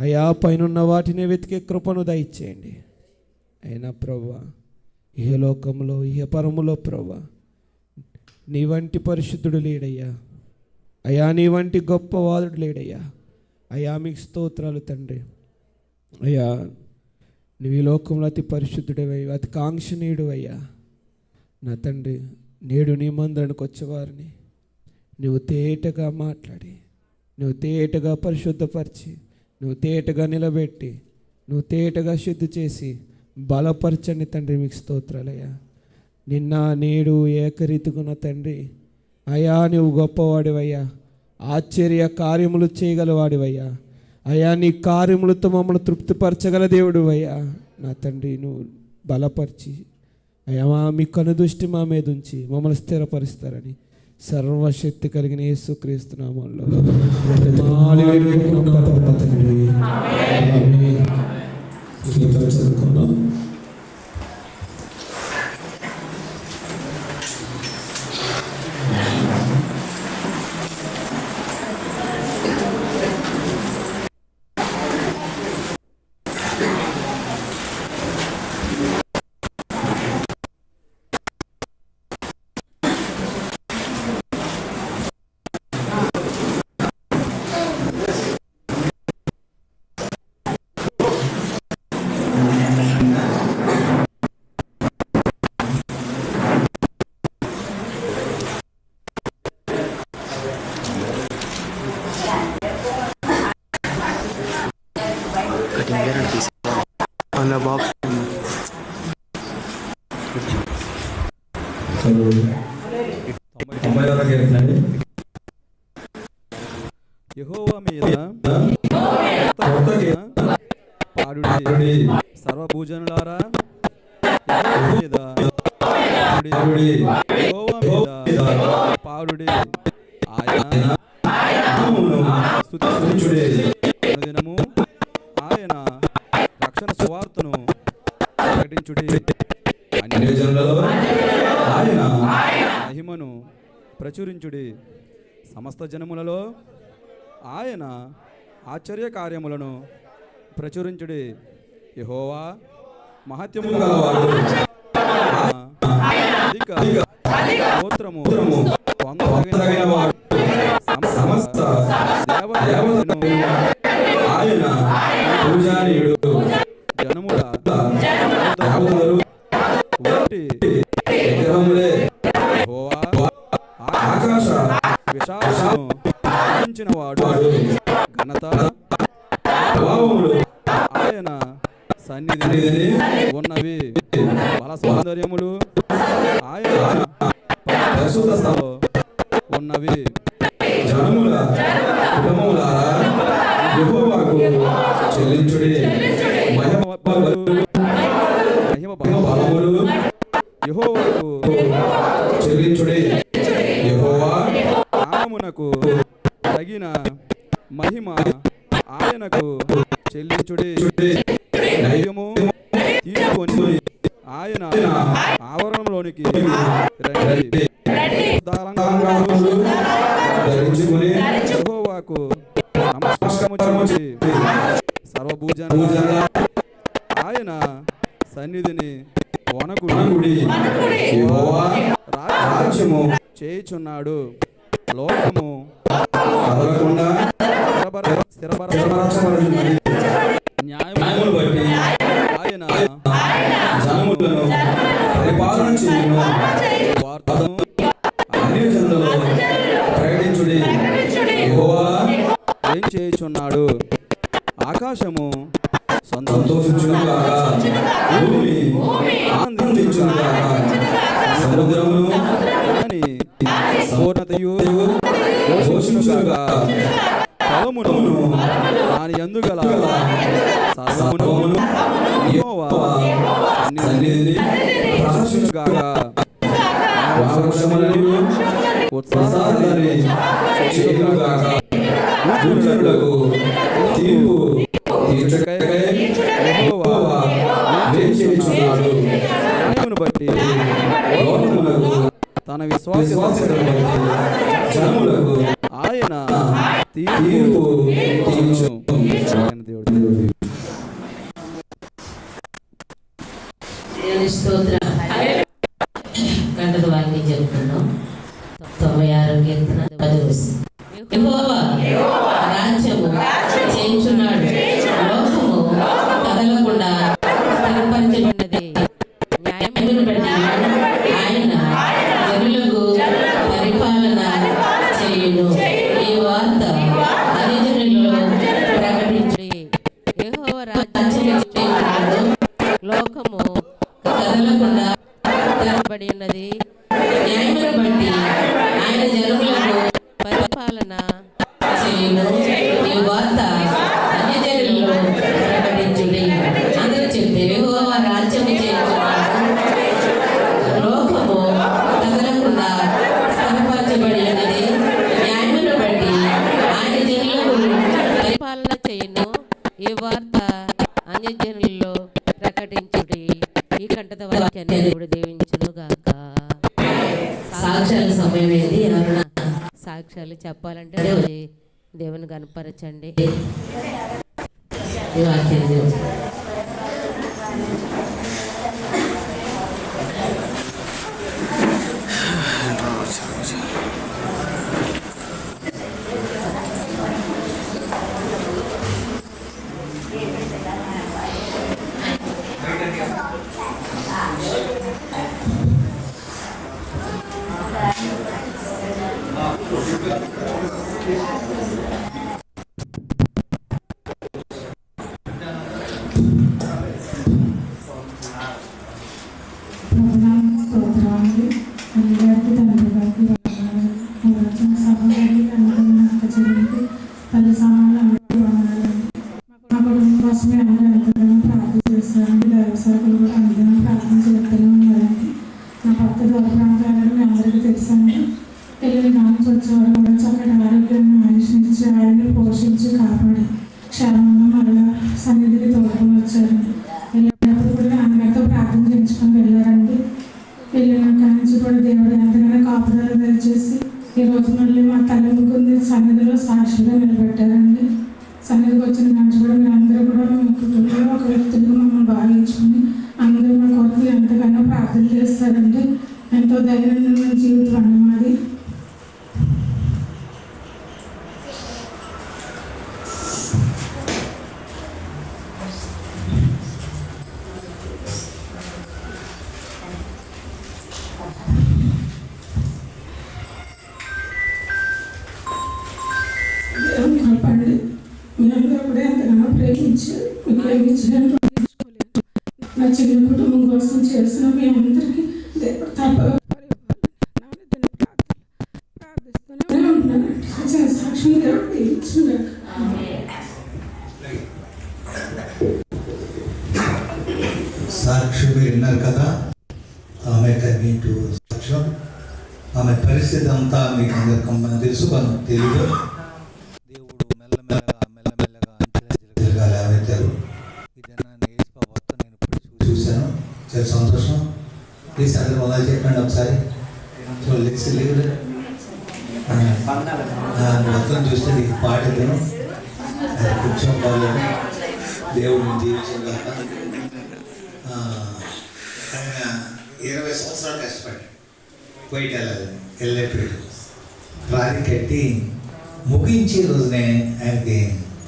అయ్యా పైనున్న వాటిని వెతికే కృపను దయచేయండి. అయినా ప్రభా ఇహ లోకంలో ఇహ పరములో ప్రభా నీ వంటి పరిశుద్ధుడు లేడయ్యా. అయా నీ వంటి గొప్పవాదుడు లేడయ్యా. అయా మీకు స్తోత్రాలు తండ్రి. అయ్యా నువ్వు ఈ లోకంలో అతి పరిశుద్ధుడవై అతి కాంక్షణీయుడు అయ్యా నా తండ్రి నేడు నీ మందిరానికి వచ్చేవారిని. నువ్వు తేటగా మాట్లాడి నువ్వు తేటగా పరిశుద్ధపరిచి నువ్వు తేటగా నిలబెట్టి నువ్వు తేటగా శుద్ధి చేసి బలపరచండి తండ్రి మీకు స్తోత్రాలయ్యా. నిన్న నేడు ఏకరీతిగున్న తండ్రి. అయా నువ్వు గొప్పవాడివయ్యా. ఆశ్చర్య కార్యములు చేయగలవాడివయ్యా. అయా నీ కార్యములతో మమ్మల్ని తృప్తిపరచగల దేవుడు అయ్యా నా తండ్రి నువ్వు బలపరిచి అయ్యా మా మీ కనుదృష్టి మా మీద ఉంచి మమ్మల్ని స్థిరపరుస్తారని సర్వశక్తి కలిగిన యేసు క్రీస్తునామంలో బ్రతిమాలి యహోవా మీద పాడుడి సర్వభూజనులారా మీద పాడుడి. ఆయన అనుదినము ఆయన రక్షణ సువార్తను ప్రకటించుడి అన్ని అన్య జనులలో ఆయన మహిమను ప్రచురించుడి. సమస్త జనములలో ఆయన ఆశ్చర్య కార్యములను ప్రచురించుడి. యెహోవా మహత్యము వాడు. సమస్త ఆయన ఉన్నవి జనముల కుటుంబములారా యెహోవాకు చెల్లించుడి మహిమ మహిమ బలములు యెహోవాకు చెల్లించుడి యెహోవా నామమునకు తగిన మహిమ ఆయనకు చెల్లించుడి నమస్కారము చేసి సర్వభూజన సముద్రమును పూర్ణతయు ఫలమును దాని ఎందుగల సర్వమును యెహోవా సన్నిధిని వృక్షములను తీర్పు తీర్చకై బట్టి తన విశ్వాస ఆయన తీర్పు తెలపబడి ఉన్నది. ఆయన జనములకు పరిపాలన వార్త అన్ని జనుల్లో సాక్ష్యాలు చెప్పాలంటే దేవుని కనపరచండి ఈ వాక్యాన్ని పెట్టారండి. సన్నిధికి వచ్చిన నుంచి కూడా అందరూ కూడా మీ కుటుంబంలో ఒక వ్యక్తులు మమ్మల్ని భావించుకుని అందరూ మా కొరకు ఎంతగానో ప్రార్థన చేస్తారండి. ఎంతో ధైర్యం మేమందరికీ మీ దేవుడు తప్పగా చూస్తే నీకు పాట విను అది దేవుడిని ఆయన ఇరవై సంవత్సరాలు కష్టపడ్డాడు. బయట వెళ్ళాలి వెళ్ళేప్పుడు రాలి కట్టి ముగించే రోజునే ఆయనకి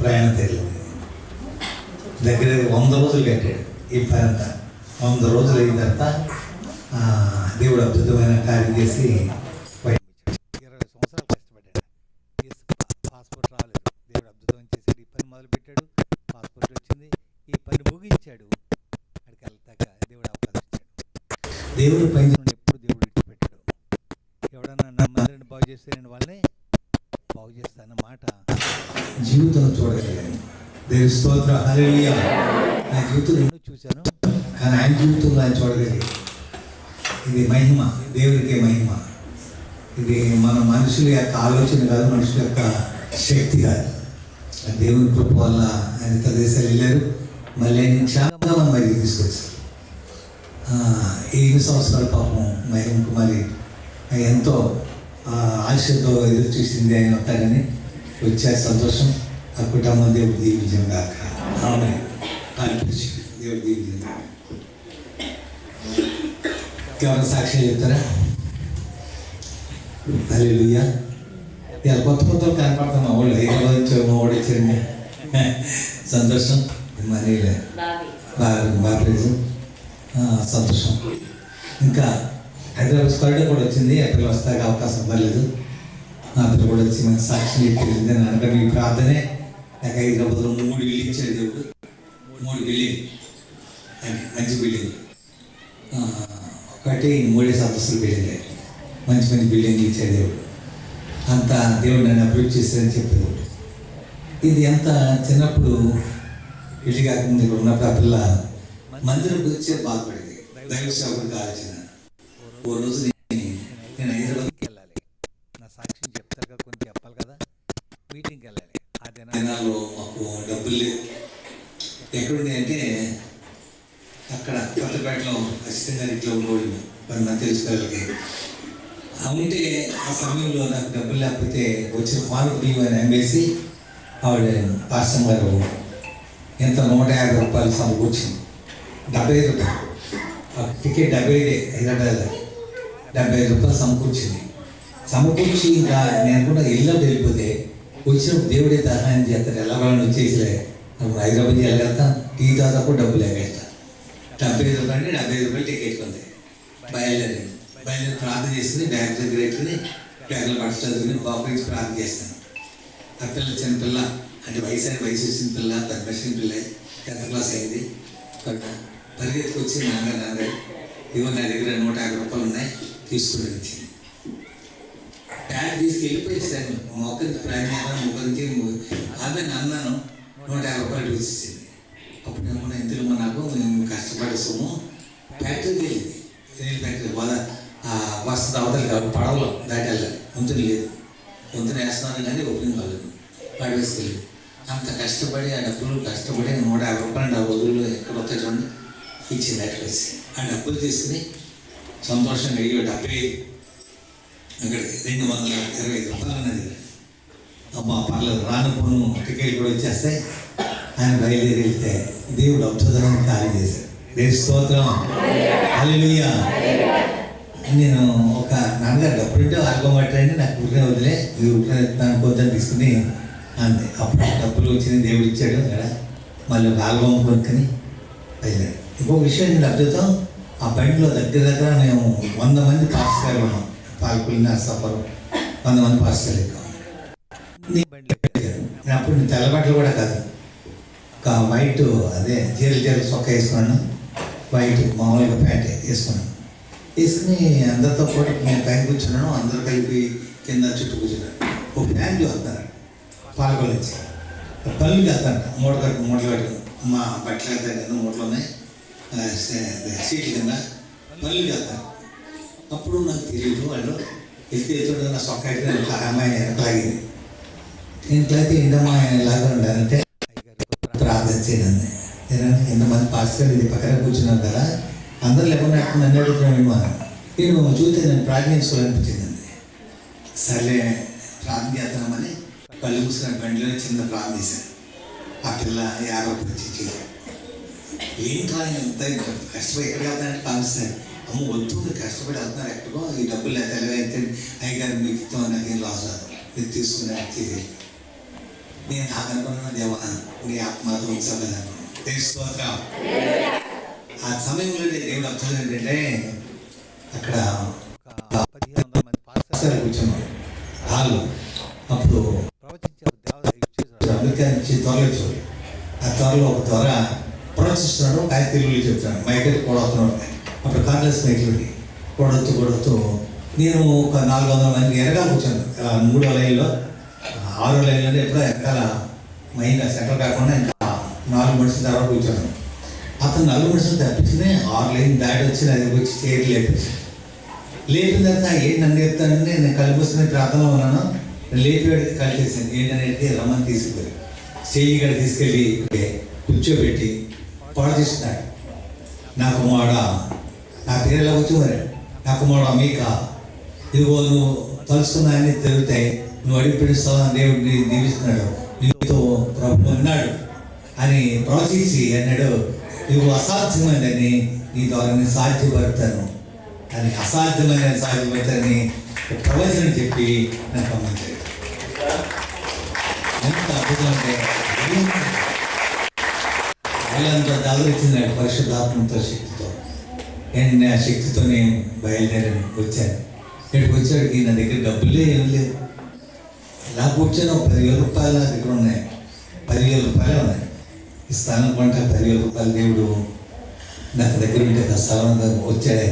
ప్రయాణం తెలియదు దగ్గర వంద రోజులు కట్టాడు ఈ పని వంద రోజులు అయిన తర్వాత దేవుడు అద్భుతమైన కార్యం చేసి పైన దేవుడు ఎప్పుడు దేవుడు విడిచిపెట్టాడు. ఎవడన్నా నా మందిరాన్ని బాగు చేస్తే నేను వాళ్ళని బాగు చేస్తానన్న మాట. జీవితం చూడగలిగాను దేవుడి స్తోత్ర. హల్లెలూయా. నా జీవితం నేను చూశాను. కానీ ఆయన జీవితంలో ఆయన చూడగలిగాడు ఇది మహిమ. దేవుడికే మహిమ. ఇది మన మనుషుల యొక్క ఆలోచన కాదు మనుషుల యొక్క శక్తి కాదు. ఆ దేవుని కృప వల్ల ఆయన ఇతర దేశాలు వెళ్ళారు. మళ్ళీ ఆయన క్షేమంగా మన మళ్ళీ తీసుకొచ్చారు. ఎన్ని సంవత్సరాల పాపం మహిమ కుమారి ఎంతో ఆశతో ఎదురు చూసింది ఆయన వస్తాడని వచ్చే సంతోషం ఆ కుటుంబం దేవుడు దీవించం కాక ఆమె దేవుడు దీవించం కాక ఎవరైనా సాక్ష్యం చెప్తారా? అల్లెలుయ్యా ఇలా కొత్త కొత్తలు కనపడతాం మా వాళ్ళు హైదరాబాద్ నుంచి మా వాడు సంతోషం. మనీలే బాగా. బాగా సంతోషం. ఇంకా హైదరాబాద్ స్క్వాడ్ కూడా వచ్చింది. అక్కడ వస్తాక అవకాశం పర్లేదు అతను కూడా వచ్చి మనకి సాక్షి చెప్పింది అనగా మీ ప్రార్థనే నాకు హైదరాబాద్లో మూడు ఇల్లు ఇచ్చాడు దేవుడు. మూడు బిల్డింగ్ మంచి బిల్డింగ్. ఒకటి మూడే అంతస్తుల బిల్డింగ్ మంచి మంచి బిల్డింగ్ ఇచ్చాడు దేవుడు. అంత దేవుడు నన్ను అభివృద్ధి చేశారని చెప్పాడు. ఇది ఎంత చిన్నప్పుడు పెళ్ళి కాకముందు ఇక్కడ ఉన్నప్పుడు ఆ పిల్ల మందిరం గురించి బాధపడింది. దైవ సేవకుడికి ఆలోచన ఓ రోజు నేను హైదరాబాద్ వెళ్ళాలి నా సాక్ష్యం చెప్తారు కదా కొన్ని చెప్పాలి కదా. మీటింగ్కి వెళ్ళాలి. ఆ దినాల్లో మాకు డబ్బులు లేవు. ఎక్కడుంది అంటే అక్కడ కొత్తపేటలో ఖచ్చితంగా ఇట్లా ఉండేవాళ్ళు మరి నాకు తెలుసుకోగలిగే ఉంటే ఆ సమయంలో నాకు డబ్బులు లేకపోతే వచ్చిన పాలు బియ్యం అని అమ్మేసి ఆవిడ పాస్టర్ గారు ఎంత నూట యాభై రూపాయలు సమకూర్చింది డెబ్బై ఐదు. రూపాయలు టికెట్ డెబ్బై ఐదే. హైదరాబాద్ డెబ్బై ఐదు రూపాయలు సమకూర్చింది. సమకూర్చి ఇంకా నేను కూడా ఇల్లు వెళ్ళిపోతే వచ్చిన దేవుడే సహాయం చేస్తాడు. ఎలా వాళ్ళని వచ్చేసిలే. నాకు హైదరాబాద్ వెళ్ళగలుగుతాం. టీ దాదాపు డబ్బులు ఎగలుగుతాం డెబ్బై ఐదు రూపాయలు అంటే డెబ్బై ఐదు రూపాయలు టికెట్ ఉంది బయలుదేరి బయలుదేరి ప్రార్థన చేసుకుని బ్యాగ్ దగ్గర పెట్టుకుని బ్యాగ్లో పట్టు చదువుకుని బాపరించి ప్రార్థన చేస్తాను. ఆ పిల్ల చిన్న పిల్ల. అంటే వయసు అయిన వయసు వచ్చిన పిల్ల పెద్ద పిల్ల టెన్త్ క్లాస్ అయింది. పరి- పరిగెత్తుకొచ్చి నాన్న నాన్న ఇవ్వ నా దగ్గర నూట యాభై రూపాయలు ఉన్నాయి తీసుకుని వచ్చింది బ్యాగ్ తీసుకెళ్ళిపోయేసాను మొక్కకి ప్రయాణం ముగ్గురికి ఆమె అన్నాను నూట యాభై రూపాయలు ఇచ్చింది అప్పుడు ఏమన్నా ఎందుకు నాకు? మేము కష్టపడే సొమ్ము ఫ్యాక్టరీకి వెళ్ళింది. ఫ్యాక్టరీ వద వస్తుంది అవతల కాదు పడవలో దాటెళ్ళాలి వంతులు లేదు. వంతున వేస్తున్నాను కానీ ఓపెన్ కాలేదు వాడు వేసుకెళ్ళి అంత కష్టపడి ఆ డబ్బులు కష్టపడి నూట యాభై రూపాయలు ఆ రోజుల్లో ఎక్కడ వస్తాయి చూడండి. ఇచ్చింది అటు ఆ డబ్బులు తీసుకుని సంతోషంగా అయ్యో డెబ్బై ఐదు అక్కడికి రెండు వందల ఇరవై ఐదు రూపాయలు ఉన్నది. అమ్మా పర్లేదు రాను పోను టికెట్ కూడా వచ్చేస్తే ఆయన బయలుదేరి వెళ్తే దేవుడు అద్భుతమైన ఖాళీ చేశాడు. దేవు స్తోత్రం. అల్లుయ్యా నేను ఒక నాన్నగారు డబ్బులు ఉంటే ఆల్గొమట్టండి నాకు ఊరికే వదిలే. ఇది ఊరినే దాని తీసుకుని అంది. అప్పుడు డబ్బులు వచ్చింది దేవుడు ఇచ్చాడు అక్కడ మళ్ళీ ఒక ఆల్బమ్ కొనుక్కొని బయలుదేరి ఇంకో విషయం ఏంటి అద్భుతం. ఆ బండిలో దగ్గర దగ్గర మేము వంద మంది పాస్ ఉన్నాం పాల్పల్లి సఫరు. వంద మంది పాస్ ఎక్కువ నీ నేను అప్పుడు నేను తెల్లబట్టలు కూడా కాదు. ఒక వైట్ అదే జీరలు జీరలు చొక్క వేసుకున్నాను. వైట్ మామూలుగా ప్యాంట్ వేసుకున్నాను. వేసుకుని అందరితో పాటు నేను పైన కూర్చున్నాను. అందరూ కలిపి కింద చుట్టూ కూర్చున్నాను ఒక ఫ్యామిలీ వస్తున్నారు. పాల్గొని వచ్చి పళ్ళు వెళ్తాను మూట కట్టు మూటలు కట్టు మా బట్టలు వెళ్తాను కింద మూటలు ఉన్నాయి. సీట్ కింద పళ్ళు కదా అప్పుడు నాకు తెలియదు వాళ్ళు. ఎత్తి ఎత్తుడు నా సొక్క అయితే అమ్మాయి వెనకలాగింది ఇంట్లోకి ఏంటమ్మా ఇలాగా ఉండాలంటే ప్రార్థన చేయండి ఏనండి ఎంతమంది పాస్టర్ ఇది పక్కన కూర్చున్నారు కదా అందరు లేకుండా నన్ను అడుగుతున్నాను నేను చూస్తే నేను ప్రార్థించుకోవాలనిపించిందండి సరే ప్రార్థన చేస్తున్నామని కళ్ళు మూసుకున్న బండిలో చిన్న ప్రార్థన చేశాను. ఆ పిల్ల యాభై వచ్చి ఏం కాలం ఎంత కష్టపడి ఎక్కడ వెళ్తానంటే కాలుస్తారు అమ్మ వద్దు కష్టపడి వెళ్తున్నారు. ఎక్కడికో ఈ డబ్బులు లేదా ఎలాగైతే అయ్యగారు మీకు నాకేం లాస్ రాదు. మీరు తీసుకునే నేను నాకు అనుకున్న దేవా నీ ఆత్మతో ఉంచాలని తెలుసుకోవద్దాం ఆ సమయంలో దేవుడు అర్థం ఏంటంటే అక్కడ ఒక పదిహేను వందల మంది పాస్టర్స్ కూర్చున్నాం హాల్లో అప్పుడు ప్రవచించారు దేవ నుంచి త్వరలో వచ్చాడు ఆ త్వరలో ఒక త్వర ప్రవచిస్తున్నాడు ఆయన తెలుగులో చెప్తున్నాడు. మైకెట్ కొడుతున్నాడు అప్పుడు కాంగ్రెస్ మైకులు కొడవచ్చు కొడవచ్చు నేను ఒక నాలుగు వందల మంది వెనకాల కూర్చాను మూడో లైన్లో ఆరో లైన్లో ఎప్పుడో వెనకాల మైన్ సెంటర్ కాకుండా ఇంకా నాలుగు మనుషుల తర్వాత కూర్చోను అతను నాలుగు మనుషులు తప్పించుకుని ఆరు లైన్ దాటి వచ్చి నా దగ్గర వచ్చి చేరి లేపించి లేపిన తర్వాత ఏంటి నన్ను చెప్తానని నేను కలిపిస్తున్న ప్రార్థనలో ఉన్నాను. లేపివాడికి కలిపేసాను ఏంటనేది రమ్మని తీసుకెళ్ళి స్టేజ్ ఇక్కడ తీసుకెళ్ళి కూర్చోబెట్టి పాడ నా కుమారుడ నా పేరు ఎలా వచ్చి నా కుమారుడు మీక? ఇదిగో నువ్వు తలుసుకున్న తిరుగుతాయి జరుగుతాయి నువ్వు అడిగి పిలుస్తావు దేవుడు దీవిస్తున్నాడు నీతో ప్రభు ఉన్నాడు అని ప్రవచించి అన్నాడు. నువ్వు అసాధ్యమైనదని నీ ద్వారా నేను సాధ్యపడతాను. అని అసాధ్యమైన సాధ్యపడతానని ప్రవచనం చెప్పి నాకు పంపించాడు. ఎంత అద్భుతం అంటే వాళ్ళంతా దాదరిచ్చినాడు పరిశుద్ధాత్మతో శక్తితో. నేను ఆ శక్తితో నేను బయలుదేరాను వచ్చాను. ఇక్కడికి వచ్చాడికి నా దగ్గర డబ్బులే ఏం లేవు. ఇలా కూర్చొని ఒక పదివేల రూపాయలు నా దగ్గర ఉన్నాయి. పదివేల రూపాయలు ఉన్నాయి. ఈ స్థానం కొంట పదివేల రూపాయలు దేవుడు నాకు దగ్గర ఉంటే నా స్థలం వచ్చాడు.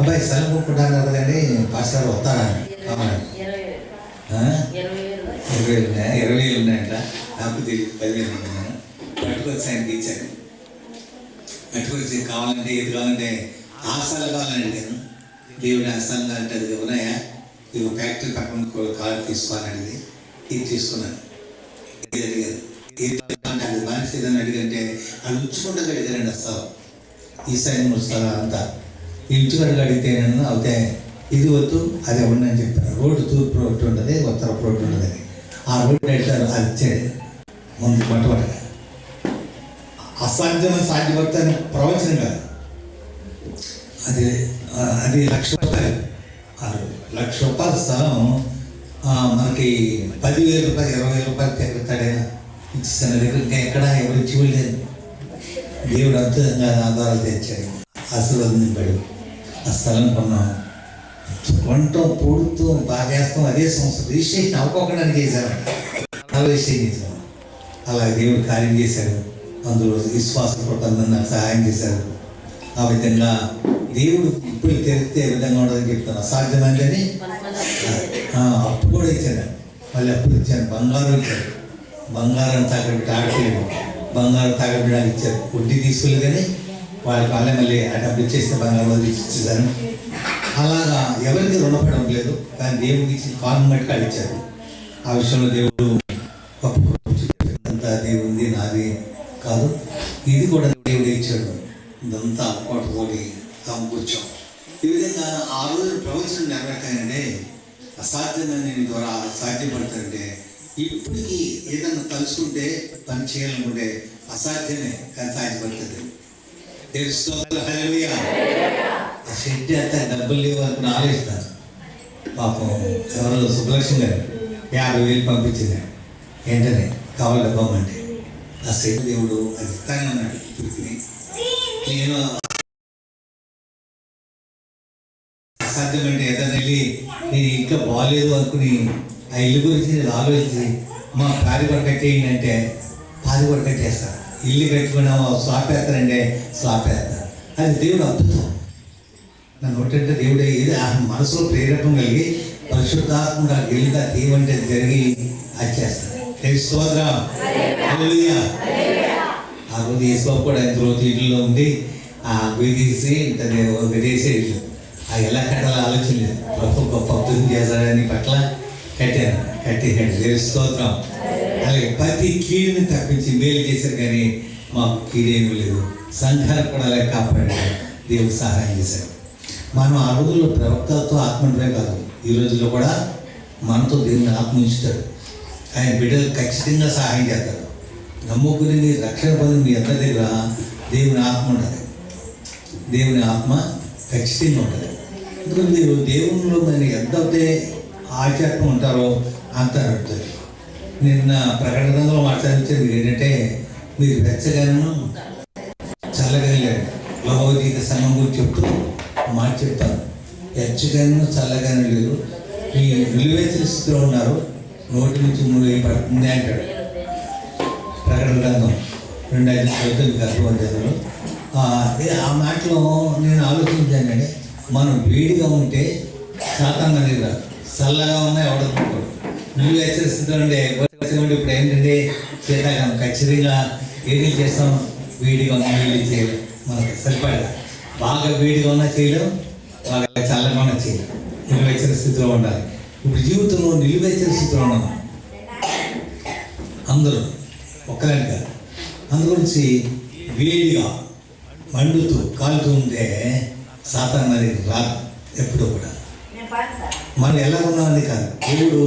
అబ్బాయి స్థలం కొనుక్కుంటాను కదండి పాస్టర్ వస్తారా ఇరవై? ఇరవై వేలు ఉన్నాయా ఉన్నాయంట నాకు తెలియదు పదివేలు ఉన్నాను పట్టుకొచ్చి ఆయనకి ఇచ్చాను పట్టుకొచ్చి కావాలంటే ఏది కావాలంటే ఆస్థాలు కావాలంటే నేను దేవుడి ఆస్థానం కావాలంటే అది ఉన్నాయా? ఇవి ఫ్యాక్టరీ పక్కన కార్ తీసుకోవాలనేది ఇది తీసుకున్నాను. ఇది అడిగారు. అది మనిషి ఏదైనా అడిగంటే అది ఉచ్చుకుంటూ అడిగారండి వస్తావు ఈ సైన్ వస్తారా అంతా? ఈ అడిగితే నేను అవుతే ఇది వద్దు అది ఇవ్వండి అని చెప్పారు. రోడ్డు తూర్పు రోడ్డు ఉంటుంది ఉత్తర రోడ్డు ఉంటుంది ఆ రోడ్డు ఎట్లా అది ఇచ్చాడు ముందు పట్టుబడగా అసాధ్యమని సాధ్యపడతాను ప్రవచనం కాదు. అది అది లక్ష రూపాయలు. లక్ష రూపాయల స్థలం మనకి పదివేల రూపాయలు ఇరవై వేల రూపాయలు తెగుతాడైనా ఇచ్చిన దగ్గర ఇంకా ఎక్కడ ఎవరు ఇచ్చి వెళ్ళలేదు దేవుడు అద్భుతంగా ఆధారాలు తెచ్చాడు. ఆశీర్వాదం పడి ఆ స్థలం కొన్నాం. వంటం పొడుతూ బాగేస్తాం. అదే సంవత్సరం రిజిస్ట్రేషన్ అవ్వకుండా చేశారంట అలా రిజిస్ట్రేషన్ చేశాం అలా దేవుడు కార్యం చేశాడు. అందులో విశ్వాసపూర్వకంగా నాకు సహాయం చేశారు. ఆ విధంగా దేవుడు ఇప్పుడు తెరిస్తే విధంగా ఉండదని చెప్తాను అసాధ్యమైందని అప్పు కూడా ఇచ్చాను మళ్ళీ అప్పుడు ఇచ్చాను బంగారం ఇచ్చారు బంగారం తాగబెట్టి ఆడలేదు బంగారం తాగబెట్టడానికి ఇచ్చారు. వడ్డీ తీసుకోలేదు కానీ వాళ్ళకి వాళ్ళే మళ్ళీ ఆ డబ్బు ఇచ్చేస్తే బంగారం ఇచ్చేసాను. అలాగా ఎవరికి రుణపడడం లేదు. కానీ దేవుడికి ఇచ్చిన కాన్ మట్టుకు ఇచ్చారు. ఆ విషయంలో దేవుడు కాదు. ఇది కూడా దేవుడు ఇచ్చాడు. ఇదంతా కోటతోటి సమకూర్చాం ఈ విధంగా ఆ రోజు ప్రవచనం నెరవేర్తానంటే అసాధ్యమైన ద్వారా సాధ్యపడతానంటే ఇప్పటికీ ఏదన్నా తలుచుకుంటే పని చేయాలనుకుంటే అసాధ్యమే కానీ సాధ్యపడుతుంది. తెలుసు ఆ షెడ్ అంతా డబ్బులు లేవు అని ఆలోచిస్తాను పాపం ఎవరో సుబ్బలక్ష్మి గారు యాభై వేలు పంపించింది. ఏంటనే కావాలి డబ్బమ్మంటే ఆ సేవ దేవుడు అది ఇస్తానే ఉన్నాడు నేను అసాధ్యమంటే ఏదైనా వెళ్ళి నేను ఇంకా బాగాలేదు అనుకుని ఆ ఇల్లు గురించి నేను ఆలోచించి మా పారి కూడా ఏంటంటే పారి కూడా ఇల్లు కట్టుకున్నామో స్లాప్ వేస్తానంటే స్లాప్ వేస్తాను అది దేవుడు అద్భుతం. నన్ను ఒకటంటే దేవుడే ఏది ఆ మనసులో ప్రేరేపం కలిగి పరిశుద్ధాత్మ గెలిగా ఏమంటే జరిగి అది చేస్తాను ఆ రోజు యేసుబాబు కూడా ఆయన రోజు ఇల్లులో ఆ విధిసి తీసి తను విదేశీ ఆ ఎలా కట్టాలో ఆలోచన లేదు. ప్రభు గొప్ప అద్భుతం చేశాడని పట్ల కట్టాను కట్టి కట్టి. స్తోత్రం. అలాగే ప్రతి కీడుని తప్పించి మేలు చేశారు కానీ మాకు కీడేమి లేదు. సంఘాలు కూడా అలా కాపాడారు. దేవుడు సహాయం చేశారు మనం ఆ రోజుల్లో ప్రవక్తలతో ఆత్మనిపే కాదు. ఈ రోజుల్లో కూడా మనతో దేవుని ఆత్మ ఉంచుతాడు. ఆయన బిడ్డలు ఖచ్చితంగా సహాయం చేస్తారు. నమ్ముకుని నీ రక్షణ పొందిన మీ అందరి దగ్గర దేవుని ఆత్మ ఉంటుంది దేవుని ఆత్మ ఖచ్చితంగా ఉంటుంది ఎందుకంటే మీరు దేవునిలో మరి ఎంత ఆచారం ఉంటారో అంత నడుతుంది నిన్న ప్రకటనలో మాట్లాడించే మీరు ఏంటంటే మీరు వెచ్చగాను చల్లగా భగవద్గీత సంఘం గురించి చెప్తూ మాట చెప్తాను వెచ్చగాను చల్లగాను లేరు. మీ విలువెచ్చని స్థితిలో ఉన్నారు. నోటి నుంచి మూడు పడుతుంది అంటాడు. ప్రకటన గ్రంథం. రెండు ఐదు చదువుతుంది గర్భవంతులు ఆ మాటలో నేను ఆలోచించానండి మనం వేడిగా ఉంటే శాతం అనేది చల్లగా ఉన్నా ఎవడనుకోడు నువ్వు హెచ్చరిస్తుంటే ఉండే ఇప్పుడు ఏంటంటే శీతాకాలం ఖచ్చితంగా ఏది చేస్తాం? వేడిగా ఉన్న వేడి చేయడం మనకు సరిపడగా బాగా వేడిగా ఉన్నా చేయడం బాగా చల్లగా ఉన్నా చేయలేం. నిలువెచ్చని స్థితిలో ఉండాలి. ఇప్పుడు జీవితంలో నిలువెచ్చని స్థితిలో అందరూ ఒక్కలాంటి కాదు అందు గురించి వేడిగా మండుతూ కాలుతూ ఉంటే సాతాన్ అనేది రాదు ఎప్పుడూ కూడా. మనం ఎలా ఉన్నామని కాదు. దేవుడు